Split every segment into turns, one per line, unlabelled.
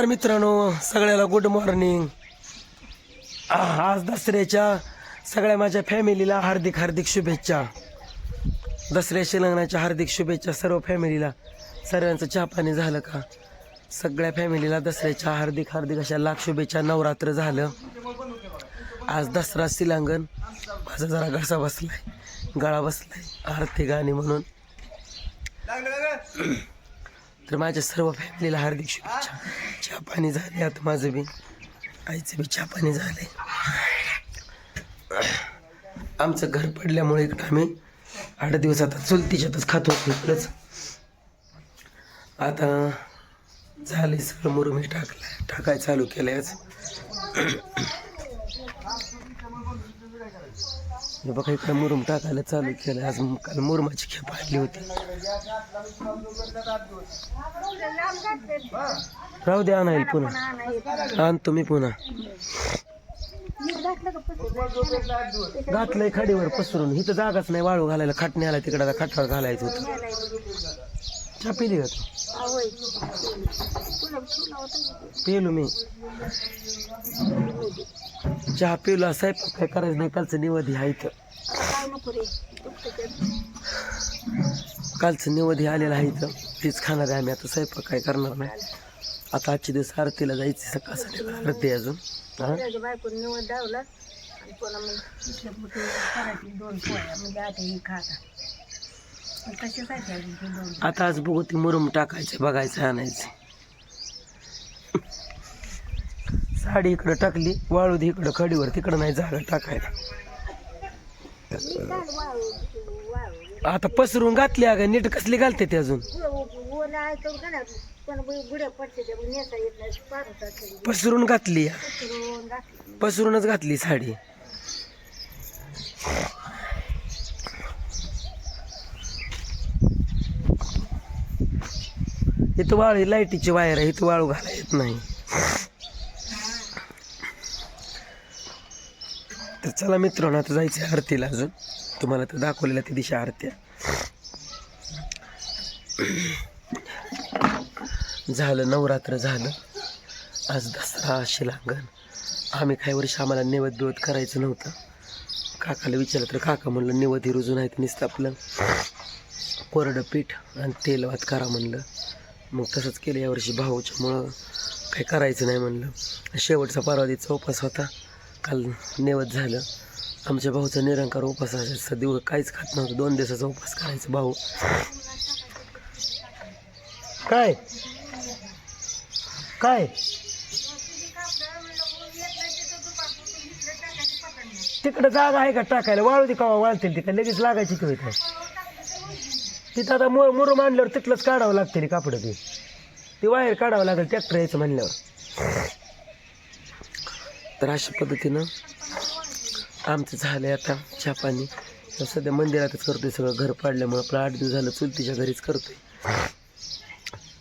तर मित्रांनो सगळ्याला गुड मॉर्निंग आज दसऱ्याच्या सगळ्या माझ्या फॅमिलीला हार्दिक हार्दिक शुभेच्छा. दसऱ्याच्या लग्नाच्या हार्दिक शुभेच्छा सर्व फॅमिलीला सर्वांचं चहा पाणी झालं का? सगळ्या फॅमिलीला दसऱ्याच्या हार्दिक हार्दिक अशा लाख शुभेच्छा. नवरात्र झालं. आज दसरा सिलांगण. माझा जरा घसा बसलाय. गळा बसलाय. आरती गाणी म्हणून. तर माझ्या सर्व फॅमिलीला हार्दिक शुभेच्छा. चहा पाणी झाले आता माझं बी. आईचं बी चहा पाणी झाले आमचं घर पडल्यामुळे इकडं आम्ही आठ दिवस आता चुलतीच्यातच खात होतो इकडंच. आता झाले सगळं मुरुमी हे टाकलं टाकाय चालू केलं आज. हे बघा इकडं मुरुम टाकायला चालू केलं आज काल मुरुमाची खेप आणली होती. राहू द्या आणायला पुन्हा. आणतो मी पुन्हा. घातलंय खाडीवर पसरून. इथं जागाच नाही वाळू घालायला. खाटणे आला तिकडे आता खाटावर घालायचं होतं. चहा पिली का तू? पिलो मी. चहा पिलो साहेब. काय करायचं नाही कालचं निवधी आहे इथं. कालचं निवधी आलेलं आहे इथं. तीच खाणार आहे आम्ही आता स्वयंपाक काय करणार नाही. आता आजचे दिवस आरतीला जायची सकाळ सकाळ आरती अजून.
आता
आता आज बघू ती मुरुम टाकायचं बघायचं आणायचं. साडी इकडं टाकली वाळू इकडं खडीवर तिकडं नाही जागा टाकायला. आता पसरून घातली अगं नीट कसली घालते ते अजून? पसरून घातली.
पसरून घातली
पसरूनच घातली साडी. इथं वाळू लाईटीची वायर आहे इथं वाळू घाला येत नाही. चला मित्रांनो आता जायचं आहे आरतीला अजून. तुम्हाला तर दाखवलेल्या त्या दिशा आरत्या. झालं नवरात्र झालं. आज दसरा शिलांगण. आम्ही काही वर्ष आम्हाला निवद बिवद करायचं नव्हतं. काकाला विचारलं तर काका म्हणलं निवद ही रुजून आहे नुसतं आपलं. कोरडं पीठ आणि तेल वात करा म्हणलं. मग तसंच केलं. यावर्षी भाऊच्यामुळं काही करायचं नाही म्हणलं. शेवटचा परवादीचा उपास होता. काल निवद झालं. आमच्या भाऊचा निरंकार उपास असायचा दिवस काहीच खात नव्हतं. दोन दिवसाचा उपास करायचा भाऊ. काय? काय? तिकडं जागा आहे का टाकायला? वाळू ती कवा वाळतील तिकडे. लगेच लागायची की काय? तिथं आता मु मुरुम आणल्यावर तिथलंच काढावं लागते कापडं ते. ती वायर काढावं लागेल ट्रॅक्टर यायचं म्हणल्यावर. तर अशा पद्धतीनं आमचं झालं आहे आता चहा पाणी. सध्या मंदिरातच करतो आहे सगळं. घर पाडल्यामुळं आपलं आठ दिवस झालं चुलतीच्या घरीच करतो आहे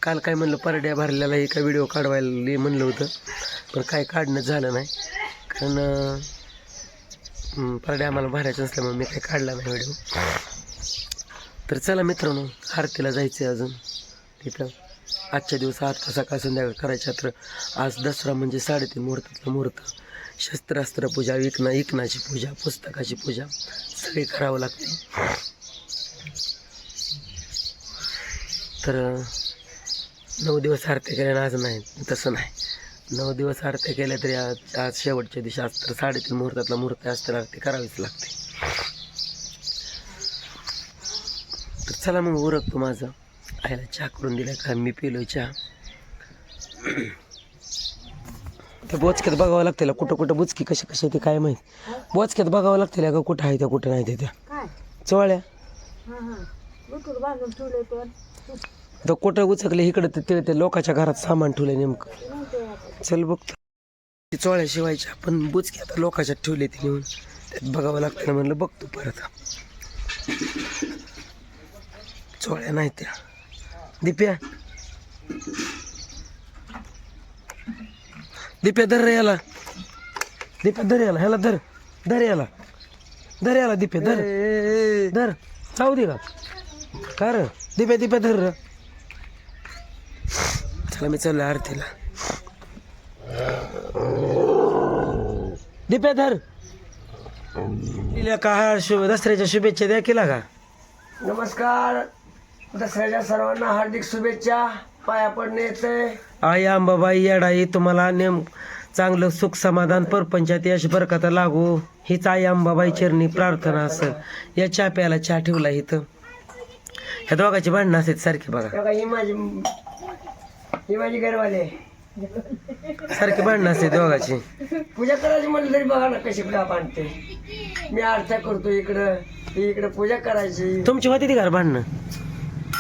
काल काय म्हणलं परड्या भरलेला एका व्हिडिओ काढवायला? लई म्हणलं होतं. पण काय काढणं झालं नाही. कारण परड्या आम्हाला भरायचं असल्यामुळे मी काही काढला नाही व्हिडिओ तर चला मित्रांनो आरतीला जायचं आहे अजून. तिथं आजच्या दिवसात आठ सकाळ संध्याकाळ करायच्या तर आज दसरा म्हणजे साडेतीन मुहूर्तातला मुहूर्त. शस्त्रास्त्र पूजा विकना इकनाची पूजा पुस्तकाची पूजा सगळी करावं लागते. तर नऊ दिवस आरत्या केल्यानं आज नाही तसं नाही. नऊ दिवस आरत्या केल्या तरी आज आज शेवटच्या दिवशी आज तर साडेतीन मुहूर्तातला मुहूर्त आज तर आरती करावीच लागते. तर चला मग उरकतो माझं. आईला चहा करून दिला का मी पिलो चहा. ते बोचक्यात बघावं लागतं कुठं कुठं बुचकी कशी कशी आहे ते काय माहीत. बोचक्यात बघावं लागतं का कुठं आहे त्या कुठं नाही ते त्या. चोळ्या
ठेवले
तर कुठं उचकले इकडं ते- ते लोकांच्या घरात सामान ठेवलंय नेमकं. चल बघतो चोळ्या शिवायच्या पण बुचकी आता लोकांच्यात ठेवले ती नेऊन. त्यात बघावं लागतं ना म्हणलं बघतो परत. चोळ्या नाही त्या. दिप्या. दिप्या धर रे याला. दिप्या धर याला ह्याला धर. धर याला. धर याला दिप्या धर. धर. चाऊ दे का का र? दिप्या दिप्या धर र. चला मी चाललो आरतीला. दिप्या धर. दिल्या का शुभ दसऱ्याच्या शुभेच्छा द्या केला का? नमस्कार. दसऱ्याच्या सर्वांना हार्दिक शुभेच्छा. पाया पडणे येते आई अंबाबाई येडाई तुम्हाला नेम चांगलं सुख समाधान परपंचात यश बरकता लागू. हीच आई अंबाबाई चरणी प्रार्थना असं. या चहा प्यायला चहा ठेवला इथं. ह्या दोघांची भांडणं असतात सारखी बघा. ही माझी ही माझी घरवाले सारखी भांडणं असते दोघाची. पूजा करायची म्हणलं तरी बघा ना कशी का बांधते मी आरत्या करतो इकडं. इकडं पूजा करायची. तुमची होती ती घर भांडणं.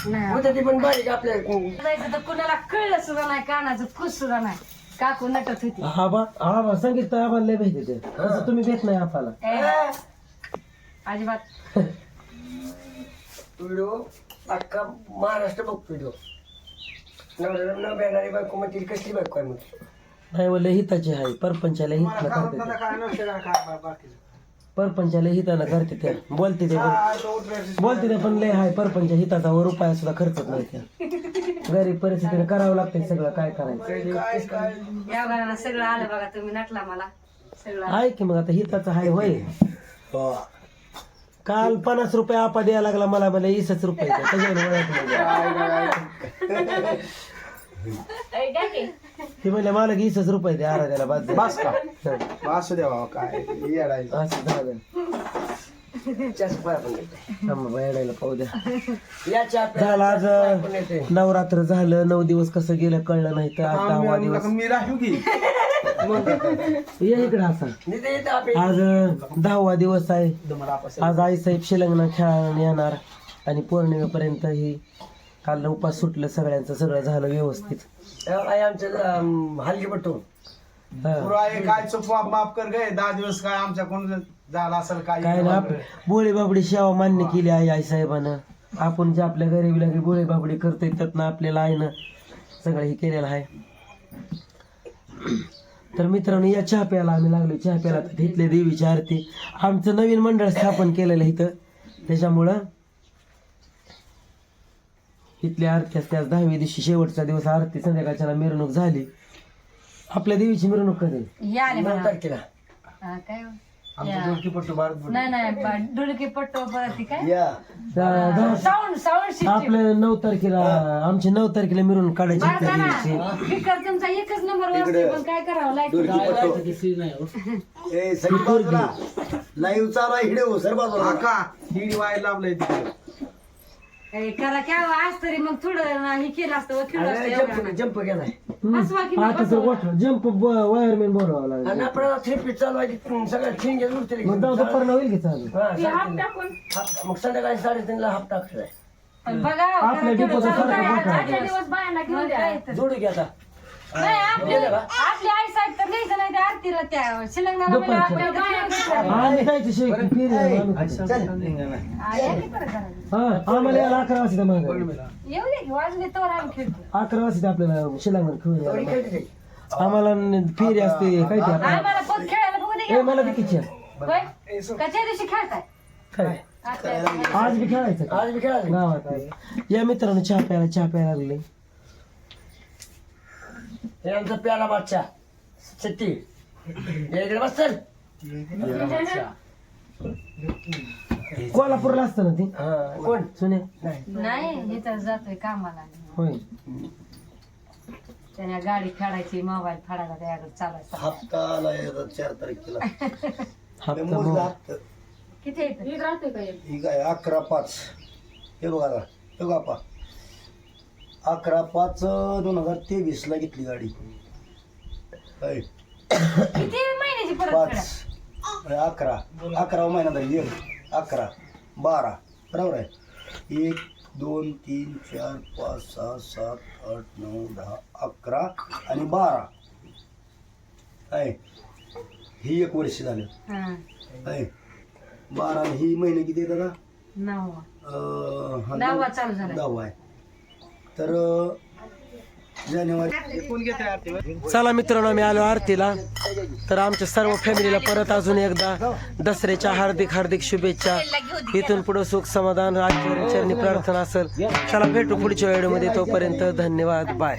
होतं ती पण बारीक आपल्या
जायचं तर कुणाला कळलं सुद्धा नाही कानाचं फुस सुद्धा नाही. काकू नटत होती.
हा बा हा बा सांगितलं आम्हाला लय भेटते ते. तसं तुम्ही भेट नाही आपल्याला
ए, अजिबात.
व्हिडिओ अख्खा महाराष्ट्र बघतो व्हिडिओ. नवऱ्याला न बेणारी बायको म्हणतील कसली बायको आहे म्हणते नाही म्हणलं हिताची आहे. परपंचाला हितला करते ते. परपंचाला हिताला करते त्या बोलते ते पण. बोलते ते पण लय हाय. परपंच हिताचा वर रुपया सुद्धा खर्चत नाही त्या गरीब परिस्थितीने करावं लागतंय सगळं. काय करायचं?
या घराला सगळं आलं बघा. तुम्ही नटला मला. सगळं
आहे की मग आता हिताचं हाय होय. काल पन्नास रुपये आपा द्यायला लागला. मला मला वीसच रुपये द्या. त्याच्यावर ओळखलं.
ए, काय की?
ते म्हणले मला वीसच रुपये द्या आराध्याला बाद
बस का?
हं.
असू द्या बाबा काय येडायचं
असं झालं थांबा बाई, येडायला पाहू द्या. झालं आज नवरात्र झालं नऊ दिवस कसं गेलं कळलं नाही तर आज दहावा दिवस.
मी राहू की.
ये इकडे असा. आज अं, दहावा दिवस आहे. आज आई साहेब शिलंगणा खेळायला येणार आणि पौर्णिमेपर्यंत ही काल उपास सुटलं सगळ्यांचं सगळं झालं व्यवस्थित. आमचं हलकी पट्टू
पुरा हे काय चुक माफ माफ कर गे दहा दिवस काय आमच्याकडून झाला असेल काय
काय ना बोळी बाबडी सेवा मान्य केली आहे आई साहेबानं. आपण जे आपल्या गरीबीला की बोळी बाबडी करतोय त्यातनं आपल्याला आईनं सगळं हे केलेलं आहे. तर मित्रांनो या चहा प्यायला आम्ही लागलो चहा प्यायला तर इथले देवीची आरती. आमचं नवीन मंडळ स्थापन केलेलं आहे इथं. त्याच्यामुळं इथली आरती असते आज दहाव्या दिवशी शेवटचा दिवस आरती संध्याकाळच्या मिरवणूक झाली. आपल्या देवीची मिरवणूक कधी?
या आले मला
तारखेला.
हा, काय हो?
आमचं
या.
डोळकी पट्टू भारत
नाही नाही ब- डुलकी पट्टो परत ती काय
त्या- दहा-
साऊंड साऊंड सिस्टीम.
आपल्या नऊ तारखेला आमची नऊ तारखेला मिरवणूक काढायची त्या
स्पीकर तुमचा एकच नंबर वाजतोय पण काय करावं लाइट
लाईव्ह चालू आहे हिडे सर बाजूला.
काका दीड वाय लावलंय तिथे
ए, करा क्या हो, आज तरी मग थोडं ना हे केलं असतं एवढं.
जंप केलाय
बसवा की मग
आता तर
बसवा.
गोठ जंप वायरमॅन बोलावा लागला आपल्याला थ्री पीस चालवायची सगळ्या ठिंगे मग जाऊ दुपारनं होईल की चालू
ती हात टाकून
मग संध्याकाळी साडेतीनला हाफ टाकलाय
पण बघा हो,
आपल्या
करा
डिपोचं
तेवढं
सारखं
चालू
मोठं
करा.
आहे.
आजच्या दिवस बायांना घेऊन द्या.
जोडू घ्या आता
नाही आपली तर न्यायचं नाही त्या आरतीला त्या शिलंगणाला आपल्या बाया घेतल्या.
आम्ही जायचं शेक फिर
आ, या की परत जरा.
आम्हाला यायला अकरा वाजता मग.
येऊ दे की वाजले तर आम्ही खेळतो.
अकरा वाजता आपल्याला खेळून यायला. आम्हाला न- फेरी असते काय ते? आपलं.
आम्हाला पण खेळायला बघू दे
ए
की.
मला बी किचन
होय? कच्या दिवशी खेळताय?
काय?
आता-
आज बी खेळायचं आज बी खेळायचं. गावात या मित्रांनो चहा प्यायला चहा प्यायला लागले. हे आमचा प्याला बादशा सत्ती इकडे बस चल. कोल्हापूरला असतं ना ती? कोण? सुने.
नाही. इथं जातोय कामाला.
होय.
त्याने गाडी फेडायची मोबाईल फेडायला त्याकडे चालायचा.
हप्ता आला याचा चार तारखेला.
हप्ता
मोजला
मग.
हप्ता
किती येतं
ही काय अकरा पाच. हे बघा आता हे बघा पा अकरा पाच दोन हजार तेवीस ला घेतली गाडी. काय
किती महिन्याची परत फेडा
पाच अरे अकरा. अकरा महिना झाली एक अकरा. बारा. बरोबर आहे. एक दोन तीन चार पाच सहा सात आठ नऊ दहा अकरा आणि बारा. आहे ही एक वर्ष झालं.
हा.
आहे बारा आणि ही महिने किती
नववा.
अं, हा
दहावा
नऊ-
चालू झाला.
दहावा आहे. तर अं, जानेवारी
कोण घेते
चला मित्रांनो आम्ही आलो आरतीला. तर आमच्या सर्व फॅमिलीला परत अजून एकदा दसऱ्याच्या हार्दिक हार्दिक शुभेच्छा. इथून पुढे सुख समाधान राज्य चरणी प्रार्थना असेल. चला भेटू पुढच्या वेळेमध्ये तोपर्यंत धन्यवाद. बाय.